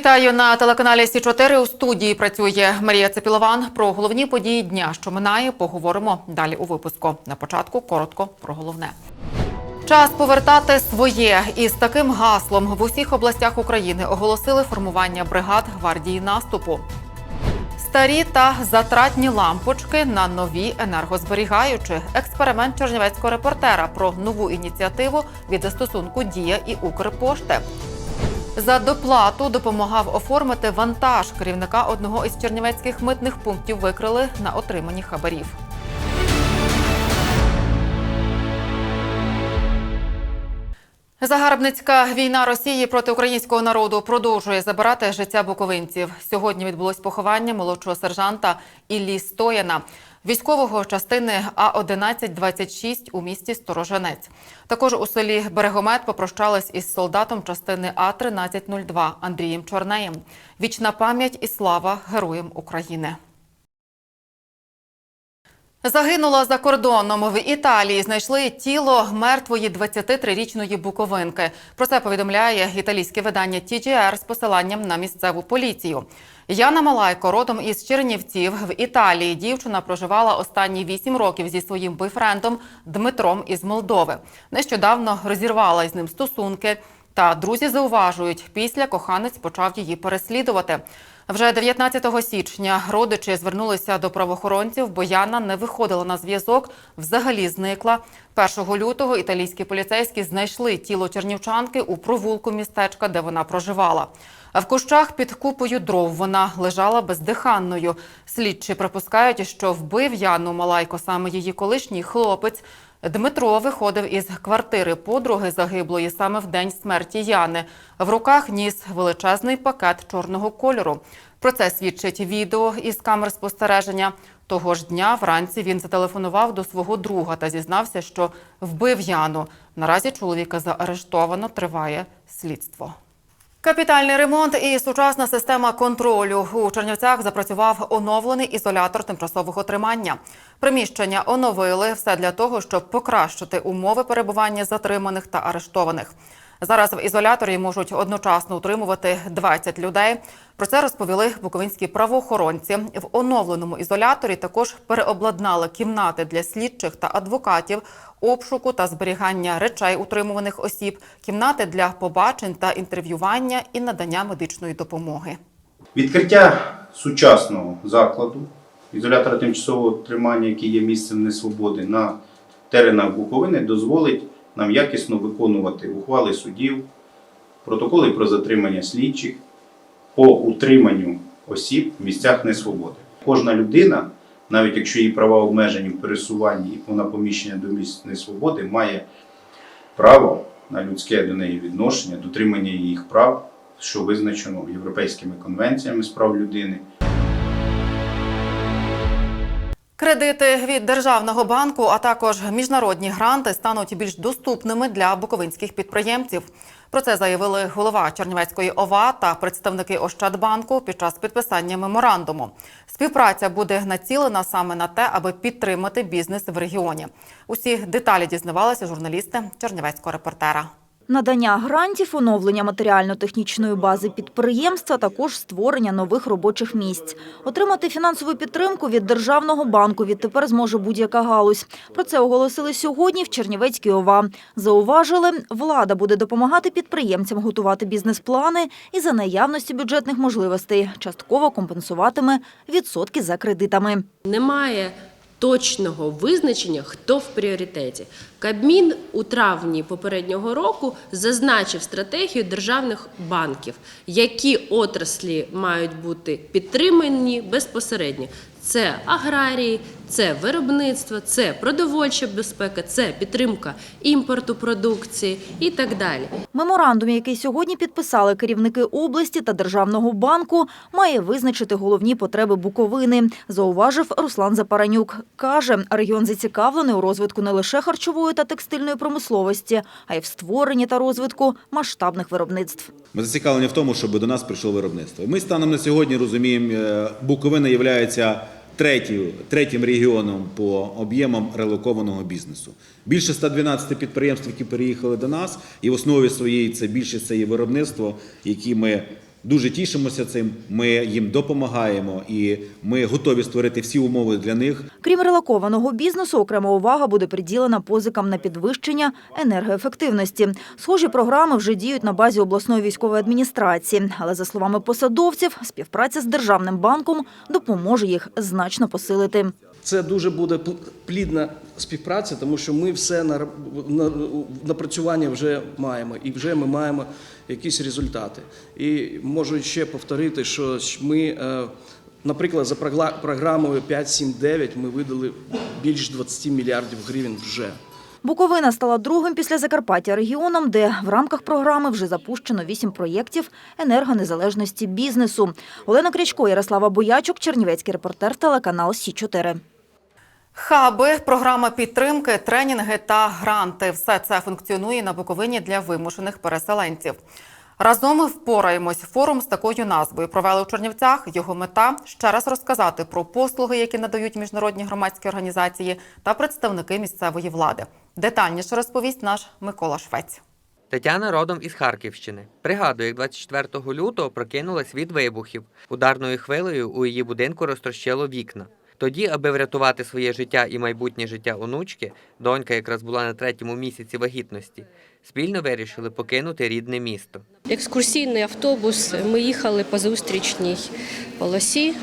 Вітаю на телеканалі Сі 4 У студії працює Марія Цепілован. Про головні події дня, що минає, поговоримо далі у випуску. На початку коротко про головне. Час повертати своє із таким гаслом в усіх областях України оголосили формування бригад гвардії наступу. Старі та затратні лампочки на нові енергозберігаючі. Експеримент чернівецького репортера про нову ініціативу від застосунку Дія і Укрпошти. За доплату допомагав оформити вантаж. Керівника одного із чернівецьких митних пунктів викрили на отриманні хабарів. Загарбницька війна Росії проти українського народу продовжує забирати життя буковинців. Сьогодні відбулось поховання молодшого сержанта Іллі Стояна, військового частини А 1126 у місті Сторожанець. Також у селі Берегомет попрощались із солдатом частини А 1302 Андрієм Чорнеєм. Вічна пам'ять і слава героям України. Загинула за кордоном в Італії. Знайшли тіло мертвої 23-річної буковинки. Про це повідомляє італійське видання TGR з посиланням на місцеву поліцію. Яна Малайко, родом із Чернівців в Італії. Дівчина проживала останні 8 років зі своїм бойфрендом Дмитром із Молдови. Нещодавно розірвала із ним стосунки. Та друзі зауважують, після коханець почав її переслідувати. Вже 19 січня родичі звернулися до правоохоронців, бо Яна не виходила на зв'язок, взагалі зникла. 1 лютого італійські поліцейські знайшли тіло чернівчанки у провулку містечка, де вона проживала. В кущах під купою дров вона лежала бездиханною. Слідчі припускають, що вбив Яну Малайко саме її колишній хлопець. Дмитро виходив із квартири подруги загиблої саме в день смерті Яни. В руках ніс величезний пакет чорного кольору. Про це свідчить відео із камер спостереження. Того ж дня вранці він зателефонував до свого друга та зізнався, що вбив Яну. Наразі чоловіка заарештовано, триває слідство. Капітальний ремонт і сучасна система контролю у Чернівцях запрацював оновлений ізолятор тимчасового тримання. Приміщення оновили все для того, щоб покращити умови перебування затриманих та арештованих. Зараз в ізоляторі можуть одночасно утримувати 20 людей. Про це розповіли буковинські правоохоронці. В оновленому ізоляторі також переобладнали кімнати для слідчих та адвокатів, обшуку та зберігання речей утримуваних осіб, кімнати для побачень та інтерв'ювання і надання медичної допомоги. Відкриття сучасного закладу, ізолятора тимчасового тримання, який є місцем несвободи на теренах Буковини, дозволить нам якісно виконувати ухвали судів, протоколи про затримання слідчих по утриманню осіб в місцях несвободи. Кожна людина, навіть якщо її права обмежені в пересуванні і вона поміщення до місць несвободи, має право на людське до неї відношення, дотримання їх прав, що визначено європейськими конвенціями з прав людини. Кредити від державного банку, а також міжнародні гранти стануть більш доступними для буковинських підприємців. Про це заявили голова Чернівецької ОВА та представники Ощадбанку під час підписання меморандуму. Співпраця буде націлена саме на те, аби підтримати бізнес в регіоні. Усі деталі дізнавалися журналісти Чернівецького репортера. Надання грантів, оновлення матеріально-технічної бази підприємства, також створення нових робочих місць. Отримати фінансову підтримку від Державного банку відтепер зможе будь-яка галузь. Про це оголосили сьогодні в Чернівецькій ОВА. Зауважили, влада буде допомагати підприємцям готувати бізнес-плани і за наявності бюджетних можливостей частково компенсуватиме відсотки за кредитами. Немає точного визначення, хто в пріоритеті. Кабмін у травні попереднього року зазначив стратегію державних банків, які отраслі мають бути підтримані безпосередньо. Це аграрії, це виробництво, це продовольча безпека, це підтримка імпорту продукції і так далі. Меморандум, який сьогодні підписали керівники області та Державного банку, має визначити головні потреби Буковини, зауважив Руслан Запаранюк. Каже, регіон зацікавлений у розвитку не лише харчової та текстильної промисловості, а й в створенні та розвитку масштабних виробництв. Ми зацікавлені в тому, щоб до нас прийшло виробництво. Ми станом на сьогодні розуміємо, е, Буковина є третім, третім регіоном по об'ємам релокованого бізнесу. Більше 112 підприємств, які переїхали до нас, і в основі своєї це більше це є виробництво, які ми дуже тішимося цим. Ми їм допомагаємо і ми готові створити всі умови для них Крім релокованого бізнесу, окрема увага буде приділена позикам на підвищення енергоефективності. Схожі програми вже діють на базі обласної військової адміністрації. Але, за словами посадовців, співпраця з Державним банком допоможе їх значно посилити. Це дуже буде пл- плідна співпраця, тому що ми все на, на напрацювання вже маємо, і вже ми маємо якісь результати. І можу ще повторити, що ми, е, наприклад, за програмою 5.7.9 ми видали більш 20 мільярдів гривень вже. Буковина стала другим після Закарпаття регіоном, де в рамках програми вже запущено вісім проєктів енергонезалежності бізнесу. Олена Крячко, Ярослава Боячук, Чернівецький репортер, телеканал Сі 4 Хаби, програма підтримки, тренінги та гранти все це функціонує на Буковині для вимушених переселенців. Разом ми впораємось. Форум з такою назвою провели у Чернівцях. Його мета ще раз розказати про послуги, які надають міжнародні громадські організації та представники місцевої влади. Детальніше розповість наш Микола Швець. Тетяна родом із Харківщини. Пригадує, як 24 лютого прокинулась від вибухів. Ударною хвилею у її будинку розтрощило вікна. Тоді, аби врятувати своє життя і майбутнє життя онучки, донька якраз була на третьому місяці вагітності, спільно вирішили покинути рідне місто. Екскурсійний автобус. Ми їхали по зустрічній полосі.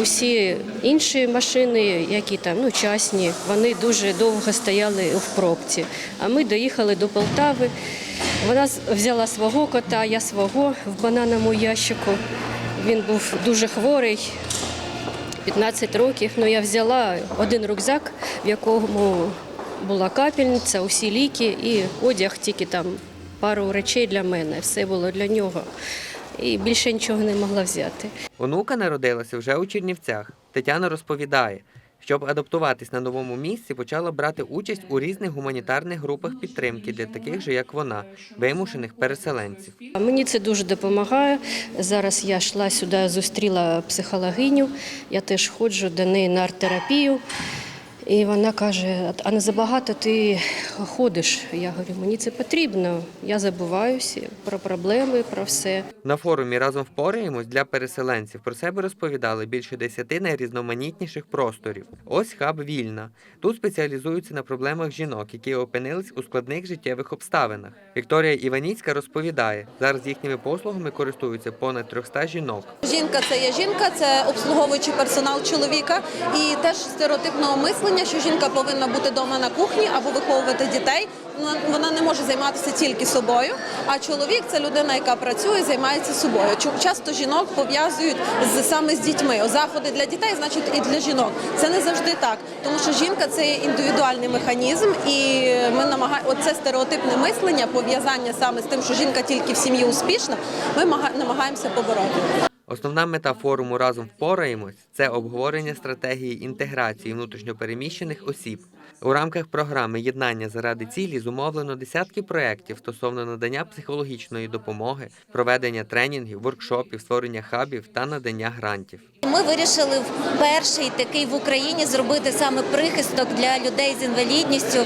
Усі інші машини, які там ну частні, вони дуже довго стояли в пробці. А ми доїхали до Полтави. Вона взяла свого кота, я свого в банановому ящику. Він був дуже хворий. 15 років, ну я взяла один рюкзак, в якому була капельниця, усі ліки і одяг, тільки там пару речей для мене. Все було для нього. І більше нічого не могла взяти. Онука народилася вже у Чернівцях. Тетяна розповідає, щоб адаптуватись на новому місці, почала брати участь у різних гуманітарних групах підтримки для таких же, як вона, вимушених переселенців. Мені це дуже допомагає. Зараз я йшла сюди, зустріла психологиню. Я теж ходжу до неї на арт-терапію. І вона каже: а не забагато ти ходиш? Я говорю, мені це потрібно. Я забуваюся про проблеми, про все. На форумі разом впораємось для переселенців. Про себе розповідали більше десяти найрізноманітніших просторів. Ось хаб вільна. Тут спеціалізуються на проблемах жінок, які опинились у складних життєвих обставинах. Вікторія Іваніцька розповідає, зараз їхніми послугами користуються понад 300 жінок. Жінка це є жінка, це обслуговуючий персонал чоловіка, і теж стереотипного мислення, що жінка повинна бути вдома на кухні або виховувати дітей. Вона не може займатися тільки собою. А чоловік це людина, яка працює, займається собою. Часто жінок пов'язують з саме з дітьми. Заходи для дітей, значить, і для жінок. Це не завжди так, тому що жінка це індивідуальний механізм, і ми намагаємо оце стереотипне мислення, пов'язання саме з тим, що жінка тільки в сім'ї успішна. Ми намагаємося побороти. Основна мета форуму разом впораємось це обговорення стратегії інтеграції внутрішньопереміщених осіб. У рамках програми Єднання заради цілі зумовлено десятки проєктів стосовно надання психологічної допомоги, проведення тренінгів, воркшопів, створення хабів та надання грантів. Ми вирішили перший такий в Україні зробити саме прихисток для людей з інвалідністю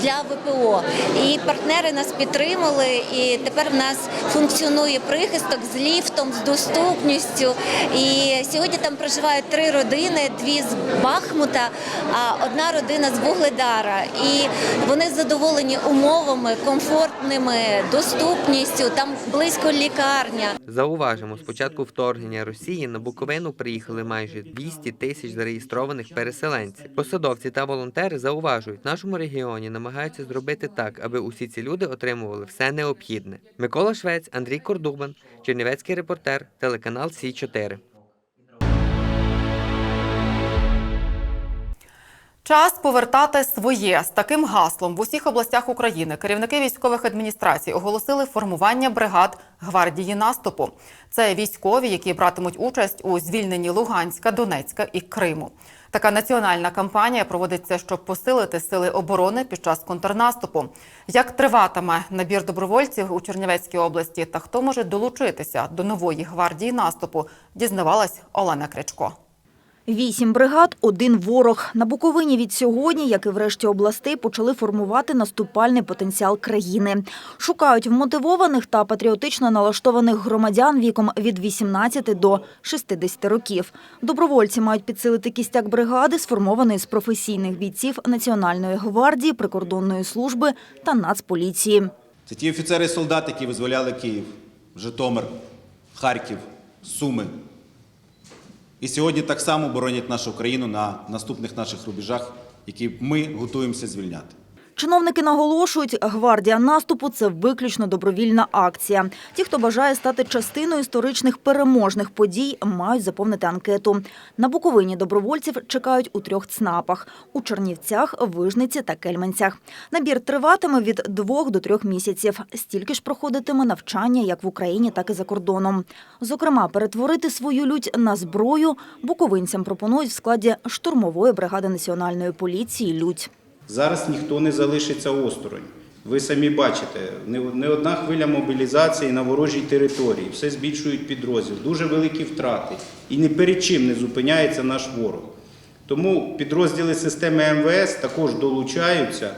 для ВПО. І партнери нас підтримали. І тепер в нас функціонує прихисток з ліфтом, з доступністю. І сьогодні там проживають три родини: дві з Бахмута, а одна родина з Вугледара. І вони задоволені умовами, комфортними, доступністю. Там близько лікарня. Зауважимо, з початку вторгнення Росії на Буковину приїхали майже 200 тисяч зареєстрованих переселенців. Посадовці та волонтери зауважують, в нашому регіоні намагаються зробити так, аби усі ці люди отримували все необхідне. Микола Швець, Андрій Кордубан, Чернівецький репортер, телеканал Сі 4 Час повертати своє з таким гаслом в усіх областях України. Керівники військових адміністрацій оголосили формування бригад гвардії наступу. Це військові, які братимуть участь у звільненні Луганська, Донецька і Криму. Така національна кампанія проводиться, щоб посилити сили оборони під час контрнаступу. Як триватиме набір добровольців у Чернівецькій області та хто може долучитися до нової гвардії наступу, дізнавалась Олена Кричко. Вісім бригад, один ворог. На Буковині від сьогодні, як і в решті областей, почали формувати наступальний потенціал країни. Шукають вмотивованих та патріотично налаштованих громадян віком від 18 до 60 років. Добровольці мають підсилити кістяк бригади, сформованої з професійних бійців Національної гвардії, прикордонної служби та Нацполіції. Це ті офіцери і солдати, які визволяли Київ, Житомир, Харків, Суми. І сьогодні так само боронять нашу країну на наступних наших рубежах, які ми готуємося звільняти. Чиновники наголошують, гвардія наступу це виключно добровільна акція. Ті, хто бажає стати частиною історичних переможних подій, мають заповнити анкету. На Буковині добровольців чекають у трьох ЦНАПах – у Чернівцях, Вижниці та Кельменцях. Набір триватиме від двох до трьох місяців. Стільки ж проходитиме навчання як в Україні, так і за кордоном. Зокрема, перетворити свою лють на зброю буковинцям пропонують в складі штурмової бригади національної поліції «Лють». Зараз ніхто не залишиться осторонь. Ви самі бачите, не одна хвиля мобілізації на ворожій території, все збільшують підрозділ, дуже великі втрати. І ні перед чим не зупиняється наш ворог. Тому підрозділи системи МВС також долучаються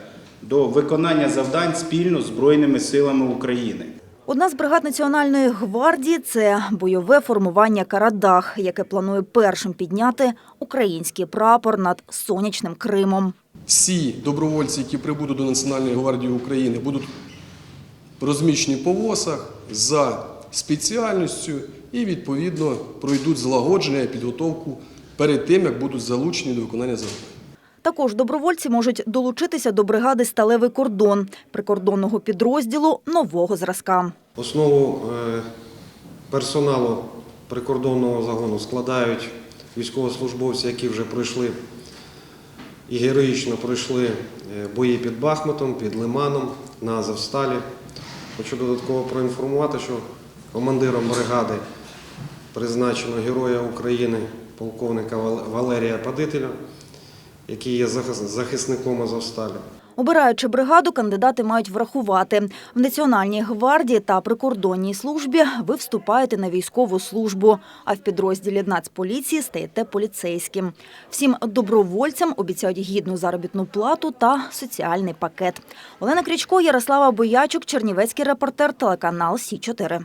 до виконання завдань спільно з Збройними силами України. Одна з бригад Національної гвардії – це бойове формування «Карадах», яке планує першим підняти український прапор над сонячним Кримом. всі добровольці, які прибудуть до Національної гвардії України, будуть розміщені по ВОСах за спеціальністю і відповідно пройдуть злагодження і підготовку перед тим, як будуть залучені до виконання завдань. Також добровольці можуть долучитися до бригади «Сталевий кордон» – прикордонного підрозділу нового зразка. Основу е, персоналу прикордонного загону складають військовослужбовці, які вже пройшли і героїчно пройшли е, бої під Бахмутом, під Лиманом, на Азовсталі. Хочу додатково проінформувати, що командиром бригади призначено Героя України полковника Валерія Падителя, який є захис- захисником Азовсталі. Обираючи бригаду, кандидати мають врахувати. В Національній гвардії та прикордонній службі ви вступаєте на військову службу, а в підрозділі Нацполіції стаєте поліцейським. Всім добровольцям обіцяють гідну заробітну плату та соціальний пакет. Олена Крічко, Ярослава Боячук, Чернівецький репортер, телеканал Сі-4.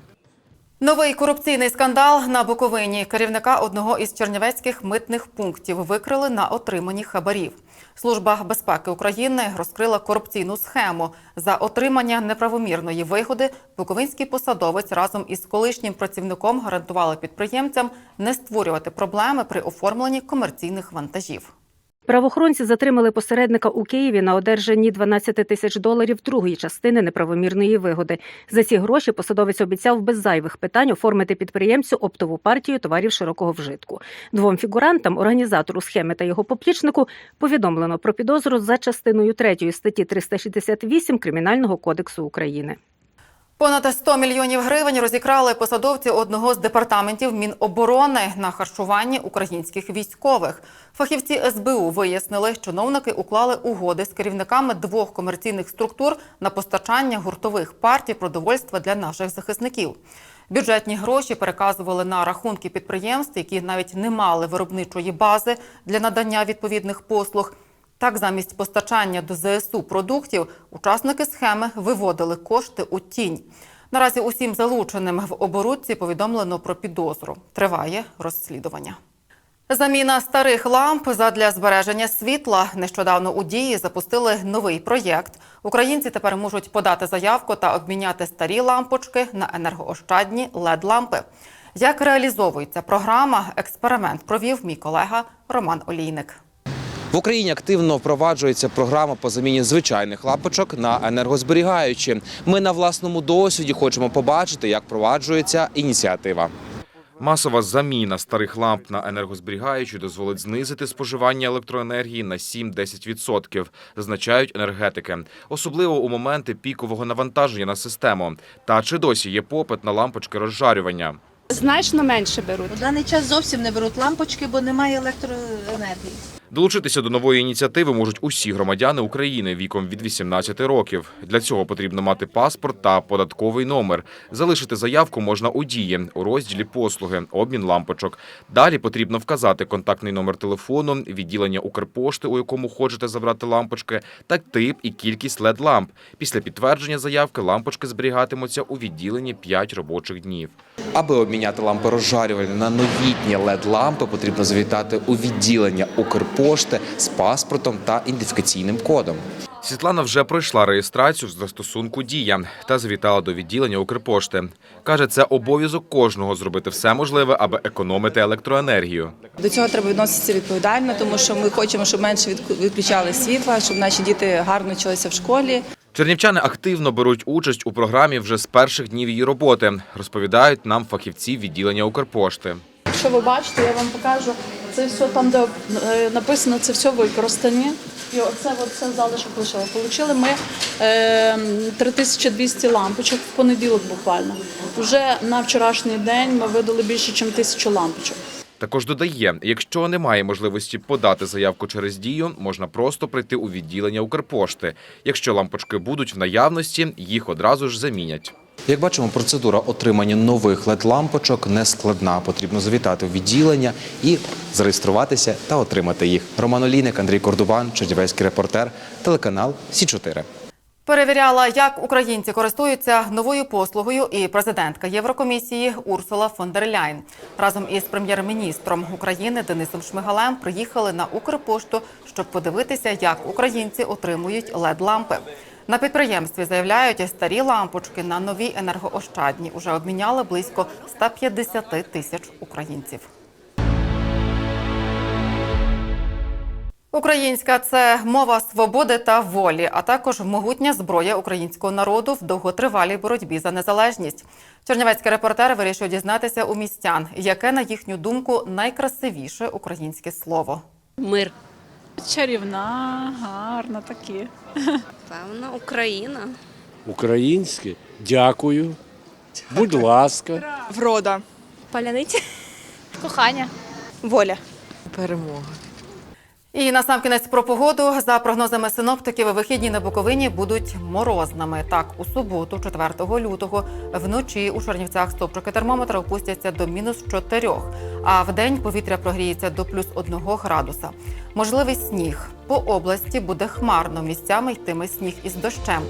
Новий корупційний скандал на Буковині. Керівника одного із чернівецьких митних пунктів викрили на отриманні хабарів. Служба безпеки України розкрила корупційну схему. За отримання неправомірної вигоди буковинський посадовець разом із колишнім працівником гарантували підприємцям не створювати проблеми при оформленні комерційних вантажів. Правоохоронці затримали посередника у Києві на одержанні 12 тисяч доларів другої частини неправомірної вигоди. За ці гроші посадовець обіцяв без зайвих питань оформити підприємцю оптову партію товарів широкого вжитку. Двом фігурантам, організатору схеми та його поплічнику, повідомлено про підозру за частиною 3 статті 368 Кримінального кодексу України. Понад 100 мільйонів гривень розікрали посадовці одного з департаментів Міноборони на харчуванні українських військових. Фахівці СБУ вияснили, чиновники уклали угоди з керівниками двох комерційних структур на постачання гуртових партій продовольства для наших захисників. Бюджетні гроші переказували на рахунки підприємств, які навіть не мали виробничої бази для надання відповідних послуг. Так, замість постачання до ЗСУ продуктів учасники схеми виводили кошти у тінь. Наразі усім залученим в оборудці повідомлено про підозру. Триває розслідування. Заміна старих ламп задля збереження світла. Нещодавно у дії запустили новий проєкт. Українці тепер можуть подати заявку та обміняти старі лампочки на енергоощадні led лампи Як реалізовується програма, експеримент провів мій колега Роман Олійник. В Україні активно впроваджується програма по заміні звичайних лампочок на енергозберігаючі. Ми на власному досвіді хочемо побачити, як впроваджується ініціатива. Масова заміна старих ламп на енергозберігаючі дозволить знизити споживання електроенергії на 7-10%, зазначають енергетики, особливо у моменти пікового навантаження на систему. Та чи досі є попит на лампочки розжарювання? Значно менше беруть. У даний час зовсім не беруть лампочки, бо немає електроенергії. Долучитися до нової ініціативи можуть усі громадяни України віком від 18 років. Для цього потрібно мати паспорт та податковий номер. Залишити заявку можна у дії у розділі послуги, обмін лампочок. Далі потрібно вказати контактний номер телефону, відділення Укрпошти, у якому хочете забрати лампочки, та тип і кількість led ламп. Після підтвердження заявки лампочки зберігатимуться у відділенні 5 робочих днів. Аби обміняти лампи розжарювальні на новітні LED-лампи, потрібно завітати у відділення Укрпошти з паспортом та ідентифікаційним кодом. Світлана вже пройшла реєстрацію в застосунку Дія та завітала до відділення Укрпошти. Каже, це обов'язок кожного зробити все можливе, аби економити електроенергію. До цього треба відноситися відповідально, тому що ми хочемо, щоб менше відключали світла, щоб наші діти гарно вчилися в школі. Чернівчани активно беруть участь у програмі вже з перших днів її роботи, розповідають нам фахівці відділення Укрпошти. Якщо ви бачите, я вам покажу. Це все там, де е, написано, це все використані. І оце все залишок лишило. Получили ми е, 3200 лампочок в понеділок буквально. Уже на вчорашній день ми видали більше, ніж тисячу лампочок. Також додає, якщо немає можливості подати заявку через дію, можна просто прийти у відділення Укрпошти. Якщо лампочки будуть в наявності, їх одразу ж замінять. Як бачимо, процедура отримання нових LED-лампочок не складна. Потрібно завітати у відділення і зареєструватися та отримати їх. Роман Олійник, Андрій Кордубан, Чернівецький репортер, телеканал Сі 4 Перевіряла, як українці користуються новою послугою, і президентка Єврокомісії Урсула фон дер Ляйн разом із прем'єр-міністром України Денисом Шмигалем приїхали на Укрпошту, щоб подивитися, як українці отримують led лампи На підприємстві заявляють, старі лампочки на нові енергоощадні уже обміняли близько 150 тисяч українців. Українська це мова свободи та волі, а також могутня зброя українського народу в довготривалій боротьбі за незалежність. Чернівецький репортер вирішив дізнатися у містян, яке на їхню думку найкрасивіше українське слово. Мир. Чарівна, гарна такі. Певно, Україна. Українське. Дякую. Будь ласка. Врода, Паляниця. кохання, воля. Перемога. І насамкінець про погоду. За прогнозами синоптиків, вихідні на Буковині будуть морозними. Так, у суботу, 4 лютого, вночі у Чернівцях стопчики термометра опустяться до мінус 4, а в день повітря прогріється до плюс 1 градуса. Можливий сніг. По області буде хмарно, місцями йтиме сніг із дощем.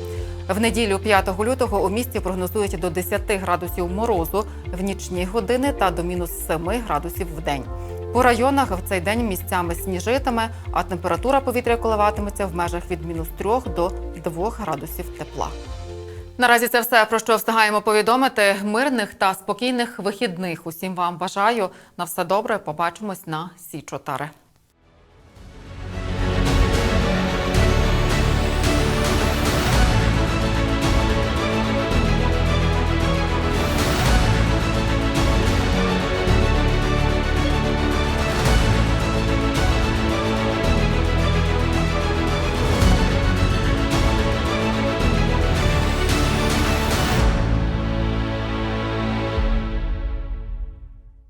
В неділю 5 лютого у місті прогнозують до 10 градусів морозу в нічні години та до мінус 7 градусів в день. По районах в цей день місцями сніжитиме, а температура повітря коливатиметься в межах від мінус 3 до 2 градусів тепла. Наразі це все, про що встигаємо повідомити. Мирних та спокійних вихідних. Усім вам бажаю. На все добре. Побачимось на Сі 4